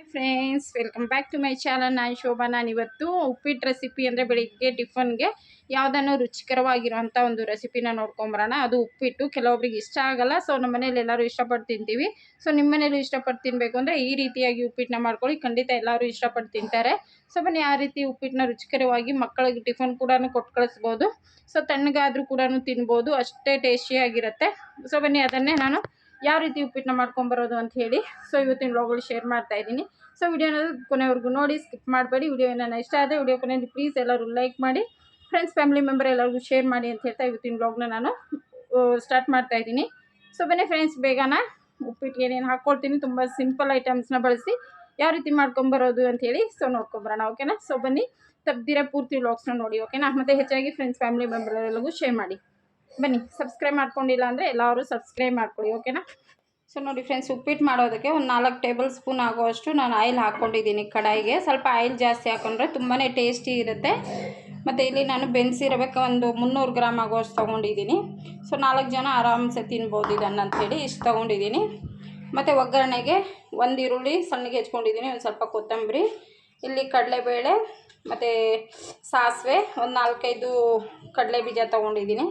Hi friends welcome back to my channel ನಾನು ಶೋಭಾ ನಾನು ಇವತ್ತು ಉಪ್ಪಿಟ್ಟು ರೆಸಿಪಿ ಅಂದರೆ ಬೆಳಿಗ್ಗೆ ಟಿಫನ್ಗೆ ಯಾವುದನ್ನು ರುಚಿಕರವಾಗಿರುವಂಥ ಒಂದು ರೆಸಿಪಿನ ನೋಡ್ಕೊಂಬರೋಣ. ಅದು ಉಪ್ಪಿಟ್ಟು. ಕೆಲವೊಬ್ರಿಗೆ ಇಷ್ಟ ಆಗಲ್ಲ. ಸೊ ನಮ್ಮ ಮನೇಲಿ ಎಲ್ಲರೂ ಇಷ್ಟಪಟ್ಟು ತಿಂತೀವಿ. ಸೊ ನಿಮ್ಮ ಮನೇಲಿ ಇಷ್ಟಪಟ್ಟು ತಿನ್ನಬೇಕು ಅಂದರೆ ಈ ರೀತಿಯಾಗಿ ಉಪ್ಪಿಟ್ಟನ್ನ ಮಾಡ್ಕೊಳ್ಳಿ. ಖಂಡಿತ ಎಲ್ಲರೂ ಇಷ್ಟಪಟ್ಟು ತಿಂತಾರೆ. ಸೊ ಬನ್ನಿ, ಆ ರೀತಿ ಉಪ್ಪಿಟ್ಟನ್ನ ರುಚಿಕರವಾಗಿ ಮಕ್ಕಳಿಗೆ ಟಿಫನ್ ಕೂಡ ಕೊಟ್ಟು ಕಳಿಸ್ಬೋದು. ಸೊ ತಣ್ಣಗಾದರೂ ಕೂಡ ತಿನ್ಬೋದು. ಅಷ್ಟೇ ಟೇಸ್ಟಿಯಾಗಿರುತ್ತೆ ಸೊ ಬನ್ನಿ, ಅದನ್ನೇ ನಾನು ಯಾವ ರೀತಿ ಉಪ್ಪಿಟ್ಟನ್ನ ಮಾಡ್ಕೊಂಬರೋದು ಅಂತ ಹೇಳಿ ಸೊ ಇವತ್ತಿನ ವ್ಲಾಗಲ್ಲಿ ಶೇರ್ ಮಾಡ್ತಾ ಇದ್ದೀನಿ. ಸೊ ವಿಡಿಯೋನ ಕೊನೆವರೆಗೂ ನೋಡಿ ಸ್ಕಿಪ್ ಮಾಡಬೇಡಿ. ವಿಡಿಯೋ ಏನಾನ ಇಷ್ಟ ಆದರೆ ವಿಡಿಯೋ ಕೊನೆಯಲ್ಲಿ ಪ್ಲೀಸ್ ಎಲ್ಲರೂ ಲೈಕ್ ಮಾಡಿ ಫ್ರೆಂಡ್ಸ್ ಫ್ಯಾಮಿಲಿ ಮೆಂಬರ್ ಎಲ್ಲರಿಗೂ ಶೇರ್ ಮಾಡಿ ಅಂತ ಹೇಳ್ತಾ ಇವತ್ತಿನ ವ್ಲಾಗ್ನ ನಾನು ಸ್ಟಾರ್ಟ್ ಮಾಡ್ತಾ ಇದ್ದೀನಿ. ಸೊ ಬನ್ನಿ ಫ್ರೆಂಡ್ಸ್ ಬೇಗನ? ಉಪ್ಪಿಟ್ಟಿಗೆ ಏನೇನು ಹಾಕ್ಕೊಳ್ತೀನಿ ತುಂಬ ಸಿಂಪಲ್ ಐಟಮ್ಸ್ನ ಬಳಸಿ ಯಾವ ರೀತಿ ಮಾಡ್ಕೊಂಬರೋದು ಅಂಥೇಳಿ ಸೊ ನೋಡ್ಕೊಂಬರೋಣ ಓಕೆನಾ ಸೊ ಬನ್ನಿ ತಪ್ಪದಿರ ಪೂರ್ತಿ ವ್ಲಾಗ್ಸ್ನ ನೋಡಿ ಓಕೆನಾ ಮತ್ತು ಹೆಚ್ಚಾಗಿ ಫ್ರೆಂಡ್ಸ್ ಫ್ಯಾಮಿಲಿ ಮೆಂಬರ್ ಎಲ್ಲರಿಗೂ ಶೇರ್ ಮಾಡಿ. ಬನ್ನಿ ಸಬ್ಸ್ಕ್ರೈಬ್ ಮಾಡ್ಕೊಂಡಿಲ್ಲ ಅಂದರೆ ಎಲ್ಲರೂ ಸಬ್ಸ್ಕ್ರೈಬ್ ಮಾಡ್ಕೊಳ್ಳಿ ಓಕೆನಾ ಸೊ ನೋಡಿ ಫ್ರೆಂಡ್ಸ್ ಉಪ್ಪಿಟ್ಟು ಮಾಡೋದಕ್ಕೆ ಒಂದು ನಾಲ್ಕು ಟೇಬಲ್ ಸ್ಪೂನ್ ಆಗುವಷ್ಟು ನಾನು ಆಯಿಲ್ ಹಾಕ್ಕೊಂಡಿದ್ದೀನಿ ಕಡಾಯಿಗೆ. ಸ್ವಲ್ಪ ಆಯಿಲ್ ಜಾಸ್ತಿ ಹಾಕೊಂಡ್ರೆ ತುಂಬಾ ಟೇಸ್ಟಿ ಇರುತ್ತೆ. ಮತ್ತು ಇಲ್ಲಿ ನಾನು ಬೆನ್ಸಿರಬೇಕು, ಒಂದು ಮುನ್ನೂರು ಗ್ರಾಮ್ ಆಗುವಷ್ಟು ತೊಗೊಂಡಿದ್ದೀನಿ. ಸೊ ನಾಲ್ಕು ಜನ ಆರಾಮ್ಸೆ ತಿನ್ಬೋದು ಇದನ್ನು ಅಂಥೇಳಿ ಇಷ್ಟು ತೊಗೊಂಡಿದ್ದೀನಿ. ಮತ್ತು ಒಗ್ಗರಣೆಗೆ ಒಂದು ಈರುಳ್ಳಿ ಸಣ್ಣಗೆ ಹೆಚ್ಕೊಂಡಿದ್ದೀನಿ, ಒಂದು ಸ್ವಲ್ಪ ಕೊತ್ತಂಬರಿ, ಇಲ್ಲಿ ಕಡಲೆಬೇಳೆ, ಮತ್ತು ಸಾಸಿವೆ, ಒಂದು ನಾಲ್ಕೈದು ಕಡಲೆ ಬೀಜ ತೊಗೊಂಡಿದ್ದೀನಿ.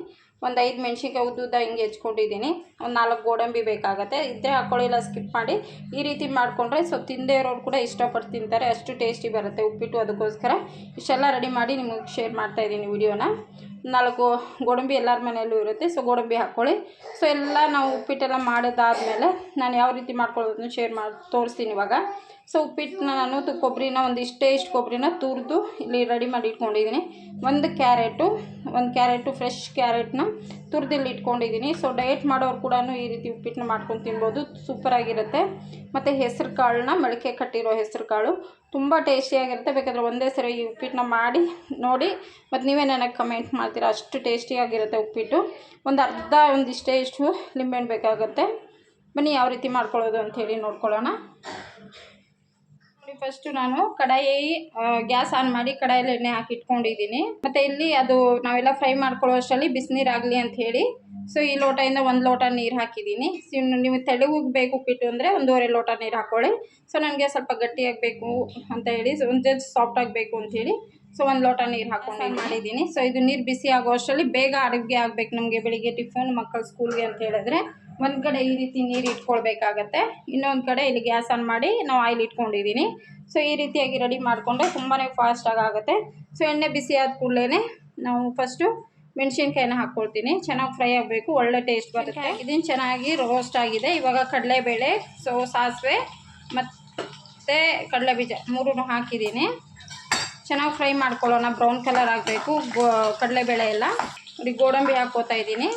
ಒಂದು ಐದು ಮೆಣ್ಸಿನ್ಕಾಯಿ ಉದ್ದುದ್ದ ಹಿಂಗೆ ಹೆಚ್ಕೊಂಡಿದ್ದೀನಿ. ಒಂದು ನಾಲ್ಕು ಗೋಡಂಬಿ ಬೇಕಾಗತ್ತೆ. ಇದ್ದರೆ ಹಾಕ್ಕೊಳ್ಳಿಲ್ಲ ಸ್ಕಿಪ್ ಮಾಡಿ. ಈ ರೀತಿ ಮಾಡಿಕೊಂಡ್ರೆ ಸೊ ತಿಂದೇ ಇರೋರು ಕೂಡ ಇಷ್ಟಪಟ್ಟು ತಿಂತಾರೆ. ಅಷ್ಟು ಟೇಸ್ಟಿ ಬರುತ್ತೆ ಉಪ್ಪಿಟ್ಟು ಅದಕ್ಕೋಸ್ಕರ. ಇಷ್ಟೆಲ್ಲ ರೆಡಿ ಮಾಡಿ ನಿಮಗೆ ಶೇರ್ ಮಾಡ್ತಾಯಿದ್ದೀನಿ ವಿಡಿಯೋನ. ನಾಲ್ಕು ಗೋಡಂಬಿ ಎಲ್ಲರ ಮನೆಯಲ್ಲೂ ಇರುತ್ತೆ, ಸೊ ಗೋಡಂಬಿ ಹಾಕ್ಕೊಳ್ಳಿ ಸೊ ಎಲ್ಲ ನಾವು ಉಪ್ಪಿಟ್ಟೆಲ್ಲ ಮಾಡಿದಾದ್ಮೇಲೆ ನಾನು ಯಾವ ರೀತಿ ಮಾಡ್ಕೊಳ್ಳೋದನ್ನು ಶೇರ್ ಮಾಡಿ, ತೋರಿಸ್ತೀನಿ ಇವಾಗ. ಸೊ ಉಪ್ಪಿಟ್ಟನ್ನ ನಾನು ಕೊಬ್ಬರಿನ ಒಂದು ಇಷ್ಟೇ ಇಷ್ಟು ಕೊಬ್ಬರಿನ ತುರಿದು ಇಲ್ಲಿ ರೆಡಿ ಮಾಡಿ ಇಟ್ಕೊಂಡಿದ್ದೀನಿ. ಒಂದು ಕ್ಯಾರೆಟು ಒಂದು ಕ್ಯಾರೆಟು, ಫ್ರೆಶ್ ಕ್ಯಾರೆಟ್ನ ತುರಿದಿಲ್ಲಿ ಇಟ್ಕೊಂಡಿದ್ದೀನಿ. ಸೊ ಡಯಟ್ ಮಾಡೋರು ಕೂಡ ಈ ರೀತಿ ಉಪ್ಪಿಟ್ಟನ್ನ ಮಾಡ್ಕೊಂಡು ತಿನ್ಬೋದು. ಸೂಪರಾಗಿರುತ್ತೆ. ಮತ್ತು ಹೆಸರು ಕಾಳನ್ನ ಮೊಳಕೆ ಕಟ್ಟಿರೋ ಹೆಸರು ಕಾಳು ತುಂಬ ಟೇಸ್ಟಿಯಾಗಿರುತ್ತೆ. ಬೇಕಾದರೆ ಒಂದೇ ಸರಿ ಈ ಉಪ್ಪಿಟ್ಟನ್ನ ಮಾಡಿ, ನೋಡಿ. ಮತ್ತು ನೀವೇ ನನಗೆ ಕಮೆಂಟ್ ಮಾಡ್ತೀರಾ? ಅಷ್ಟು ಟೇಸ್ಟಿಯಾಗಿರುತ್ತೆ ಉಪ್ಪಿಟ್ಟು. ಒಂದು ಅರ್ಧ ಒಂದಿಷ್ಟೇ ಇಷ್ಟು ಲಿಂಬೆಹಣ್ಣು ಬೇಕಾಗುತ್ತೆ. ಬನ್ನಿ, ಯಾವ ರೀತಿ ಮಾಡ್ಕೊಳ್ಳೋದು ಅಂಥೇಳಿ ನೋಡ್ಕೊಳ್ಳೋಣ. ನೋಡಿ ಫಸ್ಟು ನಾನು ಕಡಾಯಿ ಗ್ಯಾಸ್ ಆನ್ ಮಾಡಿ ಕಡಾಯಲ್ಲಿ ಎಣ್ಣೆ ಹಾಕಿ ಇಟ್ಕೊಂಡಿದ್ದೀನಿ. ಮತ್ತು ಇಲ್ಲಿ ಅದು ನಾವೆಲ್ಲ ಫ್ರೈ ಮಾಡ್ಕೊಳ್ಳೋ ಅಷ್ಟರಲ್ಲಿ ಬಿಸಿನೀರಾಗಲಿ ಅಂತ ಹೇಳಿ. ಸೊ ಈ ಲೋಟದಿಂದ ಒಂದು ಲೋಟ ನೀರು ಹಾಕಿದ್ದೀನಿ. ಸೊ ನೀವು ತೆಳುವಿಗೆ ಬೇಕು ಉಪ್ಪಿಟ್ಟು ಅಂದರೆ ಒಂದೂವರೆ ಲೋಟ ನೀರು ಹಾಕ್ಕೊಳ್ಳಿ ಸೊ ನನಗೆ ಸ್ವಲ್ಪ ಗಟ್ಟಿಯಾಗಬೇಕು ಅಂತ ಹೇಳಿ ಸೊ ಒಂದು ಜಸ್ಟ್ ಸಾಫ್ಟ್ ಆಗಬೇಕು ಅಂಥೇಳಿ ಸೊ ಒಂದು ಲೋಟ ನೀರು ಹಾಕೊಂಡು ಮಾಡಿದ್ದೀನಿ. ಸೊ ಇದು ನೀರು ಬಿಸಿ ಆಗೋ ಅಷ್ಟರಲ್ಲಿ ಬೇಗ ಅಡುಗೆ ಆಗಬೇಕು ನಮಗೆ ಬೆಳಿಗ್ಗೆ ಟಿಫನ್ ಮಕ್ಕಳು ಸ್ಕೂಲ್ಗೆ ಅಂತ ಹೇಳಿದ್ರೆ. ಒಂದು ಕಡೆ ಈ ರೀತಿ ನೀರು ಇಟ್ಕೊಳ್ಬೇಕಾಗತ್ತೆ ಇನ್ನೊಂದು ಕಡೆ ಇಲ್ಲಿ ಗ್ಯಾಸ್ ಆನ್ ಮಾಡಿ ನಾವು ಆಯಿಲ್ ಇಟ್ಕೊಂಡಿದ್ದೀನಿ ಸೊ ಈ ರೀತಿಯಾಗಿ ರೆಡಿ ಮಾಡಿಕೊಂಡ್ರೆ ತುಂಬಾ ಫಾಸ್ಟಾಗಿ ಆಗುತ್ತೆ. ಸೊ ಎಣ್ಣೆ ಬಿಸಿ ಆದ ಕೂಡಲೇ ನಾವು ಫಸ್ಟು ಮೆಣಸಿನ್ಕಾಯಿನ ಹಾಕ್ಕೊಳ್ತೀನಿ ಚೆನ್ನಾಗಿ ಫ್ರೈ ಆಗಬೇಕು ಒಳ್ಳೆ ಟೇಸ್ಟ್ ಬರುತ್ತೆ. ಇದನ್ನು ಚೆನ್ನಾಗಿ ರೋಸ್ಟ್ ಆಗಿದೆ. ಇವಾಗ ಕಡಲೆಬೇಳೆ ಸೊ ಸಾಸಿವೆ ಮತ್ತು ಕಡಲೆಬೀಜ ಮೂರೂ ಹಾಕಿದ್ದೀನಿ ಚೆನ್ನಾಗಿ ಫ್ರೈ ಮಾಡ್ಕೊಳ್ಳೋಣ. ಬ್ರೌನ್ ಕಲರ್ ಆಗಬೇಕು ಗೋ ಕಡಲೆಬೇಳೆ ಎಲ್ಲ. ನೋಡಿ ಗೋಡಂಬಿ ಹಾಕ್ಕೋತಾ ಇದ್ದೀನಿ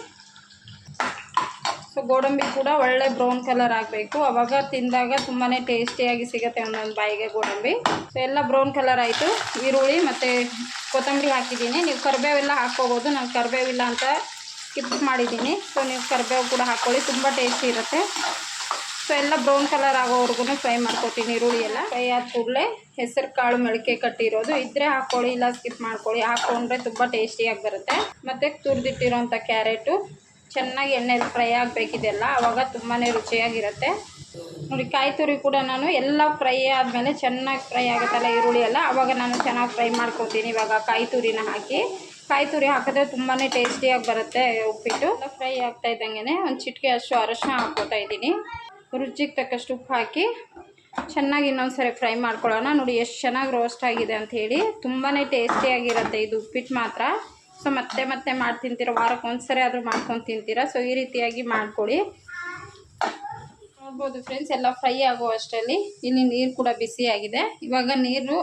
ಸೊ ಗೋಡಂಬಿ ಕೂಡ ಒಳ್ಳೆ ಬ್ರೌನ್ ಕಲರ್ ಆಗಬೇಕು. ಅವಾಗ ತಿಂದಾಗ ತುಂಬಾ ಟೇಸ್ಟಿಯಾಗಿ ಸಿಗುತ್ತೆ ಒಂದೊಂದು ಬಾಯಿಗೆ ಗೋಡಂಬಿ. ಸೊ ಎಲ್ಲ ಬ್ರೌನ್ ಕಲರ್ ಆಯಿತು. ಈರುಳ್ಳಿ ಮತ್ತು ಕೊತ್ತಂಬರಿ ಹಾಕಿದ್ದೀನಿ. ನೀವು ಕರಿಬೇವೆಲ್ಲ ಹಾಕ್ಕೋಬೋದು. ನಾನು ಕರಿಬೇವಿಲ್ಲ ಅಂತ ಸ್ಕಿಪ್ ಮಾಡಿದ್ದೀನಿ. ಸೊ ನೀವು ಕರಿಬೇವು ಕೂಡ ಹಾಕ್ಕೊಳ್ಳಿ. ತುಂಬ ಟೇಸ್ಟಿ ಇರುತ್ತೆ. ಸೊ ಎಲ್ಲ ಬ್ರೌನ್ ಕಲರ್ ಆಗೋವರೆಗೂ ಫ್ರೈ ಮಾಡ್ಕೊತೀನಿ ಈರುಳ್ಳಿ ಎಲ್ಲ. ಫ್ರೈ ಆದ ಕೂಡಲೇ ಹೆಸರು ಕಾಳು ಮೊಳಕೆ ಕಟ್ಟಿರೋದು. ಇದ್ದರೆ ಹಾಕ್ಕೊಳ್ಳಿ ಇಲ್ಲ ಸ್ಕಿಪ್ ಮಾಡ್ಕೊಳ್ಳಿ. ಹಾಕ್ಕೊಂಡ್ರೆ ತುಂಬ ಟೇಸ್ಟಿಯಾಗಿ ಬರುತ್ತೆ. ಮತ್ತು ತುರಿದಿಟ್ಟಿರೋಂಥ ಕ್ಯಾರೆಟು. ಚೆನ್ನಾಗಿ ಎಣ್ಣೆಲಿ ಫ್ರೈ ಆಗಬೇಕಿದೆಲ್ಲ ಆವಾಗ ತುಂಬಾ ರುಚಿಯಾಗಿರುತ್ತೆ. ನೋಡಿ, ಕಾಯಿ ತುರಿ ಕೂಡ ನಾನು ಎಲ್ಲ ಫ್ರೈ ಆದಮೇಲೆ ಚೆನ್ನಾಗಿ ಫ್ರೈ ಆಗುತ್ತಲ್ಲ ಈರುಳ್ಳಿ ಎಲ್ಲ ಆವಾಗ ನಾನು ಚೆನ್ನಾಗಿ ಫ್ರೈ ಮಾಡ್ಕೊತೀನಿ ಇವಾಗ ಕಾಯಿ ತುರಿನ ಹಾಕಿ. ಕಾಯಿ ತುರಿ ಹಾಕಿದ್ರೆ ತುಂಬಾ ಟೇಸ್ಟಿಯಾಗಿ ಬರುತ್ತೆ ಉಪ್ಪಿಟ್ಟು. ಫ್ರೈ ಆಗ್ತಾ ಇದ್ದಂಗೆ ಒಂದು ಚಿಟಿಕೆ ಅಷ್ಟು ಅರಶಿನ ಹಾಕ್ಕೋತಾ ಇದ್ದೀನಿ. ರುಚಿಗೆ ತಕ್ಕಷ್ಟು ಉಪ್ಪು ಹಾಕಿ ಚೆನ್ನಾಗಿ ಇನ್ನೊಂದು ಸರಿ ಫ್ರೈ ಮಾಡ್ಕೊಳ್ಳೋಣ. ನೋಡಿ, ಎಷ್ಟು ಚೆನ್ನಾಗಿ ರೋಸ್ಟ್ ಆಗಿದೆ ಅಂಥೇಳಿ ತುಂಬಾ ಟೇಸ್ಟಿಯಾಗಿರುತ್ತೆ ಇದು ಉಪ್ಪಿಟ್ಟು ಮಾತ್ರ. ಸೊ ಮತ್ತೆ ಮತ್ತೆ ಮಾಡಿ ತಿಂತೀರ ವಾರಕ್ಕೆ ಒಂದ್ಸರಿ ಆದರೂ ಮಾಡ್ಕೊಂಡು ತಿಂತೀರಾ? ಸೊ ಈ ರೀತಿಯಾಗಿ ಮಾಡ್ಕೊಳ್ಳಿ ನೋಡ್ಬೋದು ಫ್ರೆಂಡ್ಸ್ ಎಲ್ಲ ಫ್ರೈ ಆಗೋ ಅಷ್ಟರಲ್ಲಿ ಇಲ್ಲಿ ನೀರು ಕೂಡ ಬಿಸಿಯಾಗಿದೆ ಇವಾಗ ನೀರು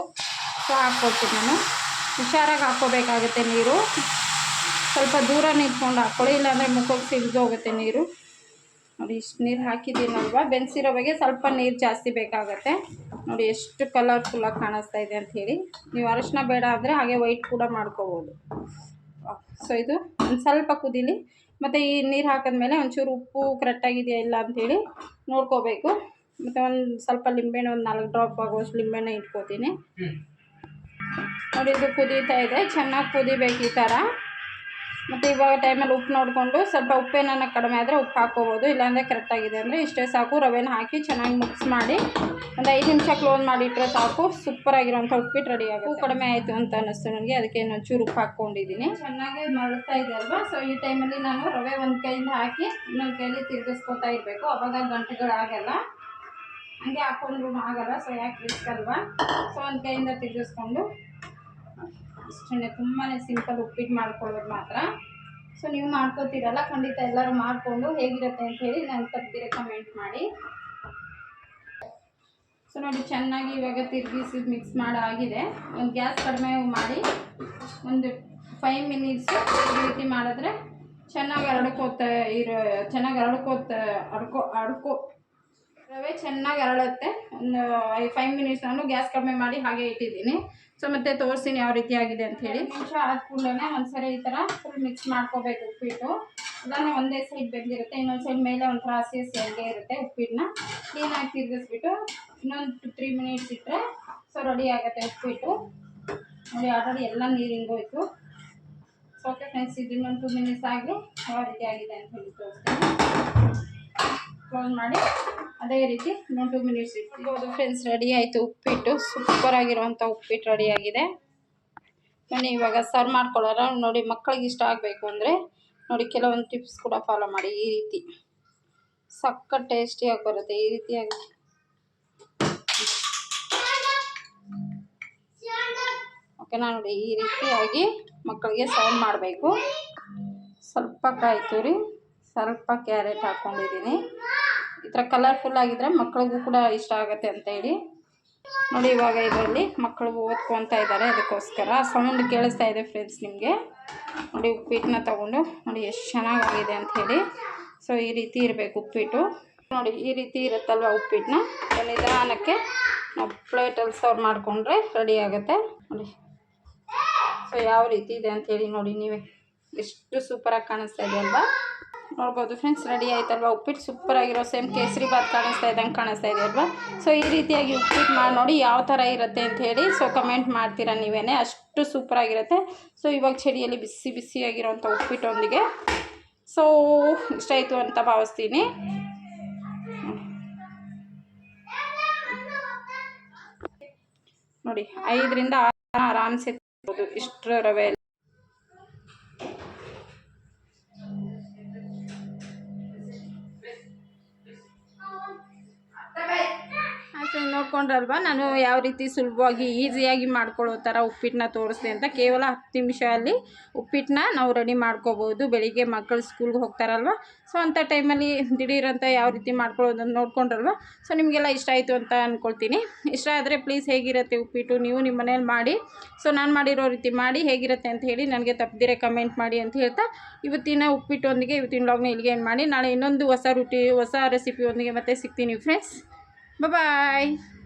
ಸೊ ಹಾಕ್ಕೊಡ್ತೀನಿ ನಾನು. ಹುಷಾರಾಗಿ ಹಾಕ್ಕೋಬೇಕಾಗುತ್ತೆ ನೀರು. ಸ್ವಲ್ಪ ದೂರ ನಿಂತ್ಕೊಂಡು ಹಾಕ್ಕೊಳ್ಳಿ, ಇಲ್ಲಾಂದರೆ ಮುಖಕ್ಕೆ ಸಿಗ್ದೋಗುತ್ತೆ ನೀರು. ನೋಡಿ, ಇಷ್ಟು ನೀರು ಹಾಕಿದ್ದೀನಲ್ವಾ? ಬೆನ್ಸಿರೋ ಬಗ್ಗೆ ಸ್ವಲ್ಪ ನೀರು ಜಾಸ್ತಿ ಬೇಕಾಗುತ್ತೆ. ನೋಡಿ, ಎಷ್ಟು ಕಲರ್ಫುಲ್ಲಾಗಿ ಕಾಣಿಸ್ತಾ ಇದೆ ಅಂಥೇಳಿ ನೀವು ಅರಶಿನ ಬೇಡ ಅಂದರೆ ಹಾಗೆ ವೈಟ್ ಕೂಡ ಮಾಡ್ಕೋಬೋದು. ಸೊ ಇದು ಒಂದು ಸ್ವಲ್ಪ ಕುದೀಲಿ. ಮತ್ತು ಈ ನೀರು ಹಾಕಿದ್ಮೇಲೆ ಒಂಚೂರು ಉಪ್ಪು ಕರೆಕ್ಟಾಗಿದೆಯಾ ಇಲ್ಲ ಅಂಥೇಳಿ ನೋಡ್ಕೋಬೇಕು. ಮತ್ತು ಒಂದು ಸ್ವಲ್ಪ ಲಿಂಬೆಹಣ್ಣು ಒಂದು ನಾಲ್ಕು ಡ್ರಾಪ್ ಆಗುವಷ್ಟು ಲಿಂಬೆಹಣ್ಣು ಇಟ್ಕೋತೀನಿ. ನೋಡಿ ಇದು ಕುದೀತಾ ಇದೆ. ಚೆನ್ನಾಗಿ ಕುದಿಬೇಕು ಈ ಥರ ಮತ್ತು ಇವಾಗ ಟೈಮಲ್ಲಿ ಉಪ್ಪು ನೋಡಿಕೊಂಡು ಸ್ವಲ್ಪ ಉಪ್ಪೇನ ಕಡಿಮೆ ಆದರೆ ಉಪ್ಪು ಹಾಕ್ಕೋಬೋದು. ಇಲ್ಲಾಂದರೆ ಕರೆಕ್ಟಾಗಿದೆ ಅಂದರೆ ಇಷ್ಟೇ ಸಾಕು. ರವೆನ ಹಾಕಿ ಚೆನ್ನಾಗಿ ಮಿಕ್ಸ್ ಮಾಡಿ ಒಂದು ಐದು ನಿಮಿಷ ಕ್ಲೋಸ್ ಮಾಡಿಟ್ರೆ ಸಾಕು. ಸೂಪರಾಗಿರೋಂಥ ಉಪ್ಪಿಟ್ಟು ರೆಡಿ ಆಗುತ್ತೆ. ಕಡಿಮೆ ಆಯಿತು ಅಂತ ಅನ್ನಿಸ್ತು ನನಗೆ. ಅದಕ್ಕೆ ಇನ್ನೊಂಚೂರು ಉಪ್ಪು ಹಾಕ್ಕೊಂಡಿದ್ದೀನಿ. ಚೆನ್ನಾಗಿ ಮರಳ್ತಾ ಇದೆ ಅಲ್ವಾ? ಸೊ ಈ ಟೈಮಲ್ಲಿ ನಾನು ರವೆ ಒಂದು ಕೈಯಿಂದ ಹಾಕಿ ಇನ್ನೊಂದು ಕೈಯಲ್ಲಿ ತಿರುಗಿಸ್ಕೊತಾ ಇರಬೇಕು. ಅವಾಗ ಗಂಟೆಗಳಾಗಲ್ಲ ಹಂಗೆ ಹಾಕ್ಕೊಂಡ್ರು ಆಗಲ್ಲ. ಸೊ ಯಾಕೆ ರಿಸ್ಕ್ ಅಲ್ವಾ? ಸೊ ಒಂದು ಕೈಯಿಂದ ತಿರುಗಿಸ್ಕೊಂಡು ಅಷ್ಟೇ ತುಂಬಾ ಸಿಂಪಲ್ ಉಪ್ಪಿಟ್ಟು ಮಾಡ್ಕೊಳ್ಳೋದು ಮಾತ್ರ. ಸೊ ನೀವು ಮಾಡ್ಕೋತೀರಲ್ಲ, ಖಂಡಿತ ಎಲ್ಲರೂ ಮಾಡಿಕೊಂಡು ಹೇಗಿರುತ್ತೆ ಅಂತ ಹೇಳಿ ನಾನು ತಪ್ಪದಿರ ಕಮೆಂಟ್ ಮಾಡಿ. ಸೊ ನೋಡಿ, ಚೆನ್ನಾಗಿ ಇವಾಗ ತಿರುಗಿಸಿ ಮಿಕ್ಸ್ ಮಾಡಾಗಿದೆ ಒಂದು ಗ್ಯಾಸ್ ಕಡಿಮೆ ಮಾಡಿ, ಒಂದು ಫೈವ್ ಮಿನಿಟ್ಸ್ ಈ ರೀತಿ ಮಾಡಿದ್ರೆ ಚೆನ್ನಾಗಿ ಹರಡ್ಕೋತ ಇರೋ, ಚೆನ್ನಾಗಿ ಹರಡ್ಕೋತ ಅಡ್ಕೋ ಹಡ್ಕೋ ರವೆ ಚೆನ್ನಾಗಿ ಅರಳುತ್ತೆ. ಒಂದು ಫೈವ್ ಮಿನಿಟ್ಸ್ ನಾನು ಗ್ಯಾಸ್ ಕಡಿಮೆ ಮಾಡಿ ಹಾಗೆ ಇಟ್ಟಿದ್ದೀನಿ. ಸೊ ಮತ್ತೆ ತೋರಿಸ್ತೀನಿ ಯಾವ ರೀತಿ ಆಗಿದೆ ಅಂತ ಹೇಳಿ. ನಿಮಿಷ ಆದ ಕೂಡಲೇ ಒಂದ್ಸರಿ ಈ ಥರ ಫುಲ್ ಮಿಕ್ಸ್ ಮಾಡ್ಕೋಬೇಕು ಉಪ್ಪಿಟ್ಟು. ಅದನ್ನು ಒಂದೇ ಸೈಡ್ ಬೆಂದಿರುತ್ತೆ, ಇನ್ನೊಂದು ಸೈಡ್ ಮೇಲೆ ಒಂಥರ ಹಸಿ ಹಸಿ ಹಂಗೆ ಇರುತ್ತೆ ಉಪ್ಪಿಟ್ಟನ್ನ ಕ್ಲೀನಾಗಿ ತಿರುಗಿಸ್ಬಿಟ್ಟು ಇನ್ನೊಂದು ತ್ರೀ ಮಿನಿಟ್ಸ್ ಇಟ್ಟರೆ ಸೊ ರೆಡಿ ಆಗುತ್ತೆ ಉಪ್ಪಿಟ್ಟು. ನೋಡಿ ಆಲ್ರೆಡಿ ಎಲ್ಲ ನೀರು ಹಿಂಗೋಯ್ತು ಸೊ ಓಕೆ ಫ್ರೆಂಡ್ಸ್ ಇದು ಇನ್ನೊಂದು ಟೂ ಮಿನಿಟ್ಸ್ ಆಗಲಿ ಯಾವ ರೀತಿ ಆಗಿದೆ ಅಂತ ಹೇಳಿ ತೋರಿಸ್ತೀನಿ. ಕ್ಲೋಸ್ ಮಾಡಿ. ಅದೇ ರೀತಿ ಇನ್ನೊಂದು ಟೂ ಮಿನಿಟ್ಸ್ ಇಟ್ಬೋದು ಫ್ರೆಂಡ್ಸ್ ರೆಡಿ ಆಯಿತು. ಉಪ್ಪಿಟ್ಟು ಸೂಪರ್ ಆಗಿರುವಂಥ ಉಪ್ಪಿಟ್ಟು ರೆಡಿ ಆಗಿದೆ. ಬನ್ನಿ, ಇವಾಗ ಸರ್ವ್ ಮಾಡ್ಕೊಳ್ಳೋಣ. ನೋಡಿ ಮಕ್ಕಳಿಗೆ ಇಷ್ಟ ಆಗಬೇಕು ಅಂದರೆ ನೋಡಿ ಕೆಲವೊಂದು ಟಿಪ್ಸ್ ಕೂಡ ಫಾಲೋ ಮಾಡಿ. ಈ ರೀತಿ ಸಕ್ಕ ಟೇಸ್ಟಿಯಾಗಿ ಬರುತ್ತೆ. ಈ ರೀತಿಯಾಗಿ. ಓಕೆನಾ ನೋಡಿ ಈ ರೀತಿಯಾಗಿ ಮಕ್ಕಳಿಗೆ ಸರ್ವ್ ಮಾಡಬೇಕು. ಸ್ವಲ್ಪ ಕಾಯಿ ತುರಿ ಸ್ವಲ್ಪ ಕ್ಯಾರೆಟ್ ಹಾಕ್ಕೊಂಡಿದ್ದೀನಿ ಈ ಥರ ಕಲರ್ಫುಲ್ ಆಗಿದ್ರೆ ಮಕ್ಕಳಿಗೂ ಕೂಡ ಇಷ್ಟ ಆಗುತ್ತೆ ಅಂತ ಹೇಳಿ. ನೋಡಿ ಇವಾಗ ಇದರಲ್ಲಿ ಮಕ್ಕಳು ಓದ್ಕೊತಾ ಇದ್ದಾರೆ ಅದಕ್ಕೋಸ್ಕರ. ಸೌಂಡ್ ಕೇಳಿಸ್ತಾ ಇದೆ ಫ್ರೆಂಡ್ಸ್ ನಿಮಗೆ. ನೋಡಿ ಉಪ್ಪಿಟ್ಟನ್ನ ತಗೊಂಡು ನೋಡಿ ಎಷ್ಟು ಚೆನ್ನಾಗಾಗಿದೆ ಹೇಳಿ. ಸೊ ಈ ರೀತಿ ಇರಬೇಕು ಉಪ್ಪಿಟ್ಟು. ನೋಡಿ ಈ ರೀತಿ ಇರುತ್ತಲ್ವ ಉಪ್ಪಿಟ್ಟನ್ನ ನಿಧಾನಕ್ಕೆ ನಾವು ಪ್ಲೇಟಲ್ಲಿ ಸರ್ವ್ ಮಾಡಿಕೊಂಡ್ರೆ ರೆಡಿ ಆಗುತ್ತೆ. ನೋಡಿ. ಸೊ ಯಾವ ರೀತಿ ಇದೆ ಅಂತ ಹೇಳಿ ನೋಡಿ ನೀವೇ. ಎಷ್ಟು ಸೂಪರಾಗಿ ಕಾಣಿಸ್ತಾ ಇದೆ ಅಲ್ವಾ? ನೋಡ್ಬೋದು ಫ್ರೆಂಡ್ಸ್ ರೆಡಿ ಆಯ್ತಲ್ವಾ? ಉಪ್ಪಿಟ್ಟು ಸೂಪರ್ ಆಗಿರೋ ಸೇಮ್ ಕೇಸರಿ ಬಾತ್ ಕಾಣಿಸ್ತಾ ಇದ್ದಂಗೆ ಕಾಣಿಸ್ತಾ ಇದೆ ಅಲ್ವಾ? ಸೊ ಈ ರೀತಿಯಾಗಿ ಉಪ್ಪಿಟ್ಟು ಮಾಡಿ ನೋಡಿ ಯಾವ ಥರ ಇರುತ್ತೆ ಅಂತ ಹೇಳಿ ಸೊ ಕಮೆಂಟ್ ಮಾಡ್ತೀರಾ ನೀವೇ ಅಷ್ಟು ಸೂಪರ್ ಆಗಿರುತ್ತೆ. ಸೊ ಇವಾಗ ಚಳಿಯಲ್ಲಿ ಬಿಸಿ ಬಿಸಿಯಾಗಿರೋಂಥ ಉಪ್ಪಿಟ್ಟೊಂದಿಗೆ. ಸೊ ಇಷ್ಟ ಆಯಿತು ಅಂತ ಭಾವಿಸ್ತೀನಿ. ನೋಡಿ, ಐದರಿಂದ ಆರು ಆರಾಮ್ಸೆ ಇಷ್ಟು ರವೆ ಆಯ್ತು ನೋಡ್ಕೊಂಡ್ರಲ್ವಾ ನಾನು ಯಾವ ರೀತಿ ಸುಲಭವಾಗಿ, ಈಸಿಯಾಗಿ ಮಾಡ್ಕೊಳ್ಳೋ ಥರ ಉಪ್ಪಿಟ್ಟನ್ನ ತೋರಿಸ್ದೆ ಅಂತ ಕೇವಲ ಹತ್ತು ನಿಮಿಷ ಅಲ್ಲಿ ಉಪ್ಪಿಟ್ಟನ್ನ ನಾವು ರೆಡಿ ಮಾಡ್ಕೋಬೋದು. ಬೆಳಿಗ್ಗೆ ಮಕ್ಕಳು ಸ್ಕೂಲ್ಗೆ ಹೋಗ್ತಾರಲ್ವ? ಸೊ ಅಂಥ ಟೈಮಲ್ಲಿ ದಿಢೀರಂತ ಯಾವ ರೀತಿ ಮಾಡ್ಕೊಳ್ಳೋದು ಅಂತ ನೋಡ್ಕೊಂಡ್ರಲ್ವ? ಸೊ ನಿಮಗೆಲ್ಲ ಇಷ್ಟ ಆಯಿತು ಅಂತ ಅಂದ್ಕೊಳ್ತೀನಿ ಇಷ್ಟ ಆದರೆ ಪ್ಲೀಸ್ ಹೇಗಿರುತ್ತೆ ಉಪ್ಪಿಟ್ಟು? ನೀವು ನಿಮ್ಮ ಮನೇಲಿ ಮಾಡಿ. ಸೊ ನಾನು ಮಾಡಿರೋ ರೀತಿ ಮಾಡಿ ಹೇಗಿರುತ್ತೆ ಅಂತ ಹೇಳಿ ನನಗೆ ತಪ್ಪದಿರೆ ಕಮೆಂಟ್ ಮಾಡಿ ಅಂತ ಹೇಳ್ತಾ ಇವತ್ತಿನ ಉಪ್ಪಿಟ್ಟೊಂದಿಗೆ ಇವತ್ತಿನ ಲಾಗ್ನ ಇಲ್ಲಿಗೆ ಏನು ಮಾಡಿ. ನಾಳೆ ಇನ್ನೊಂದು ಹೊಸ ರುಟಿ, ಹೊಸ ರೆಸಿಪಿಯೊಂದಿಗೆ ಮತ್ತೆ ಸಿಗ್ತೀನಿ ಫ್ರೆಂಡ್ಸ್ Bye-bye!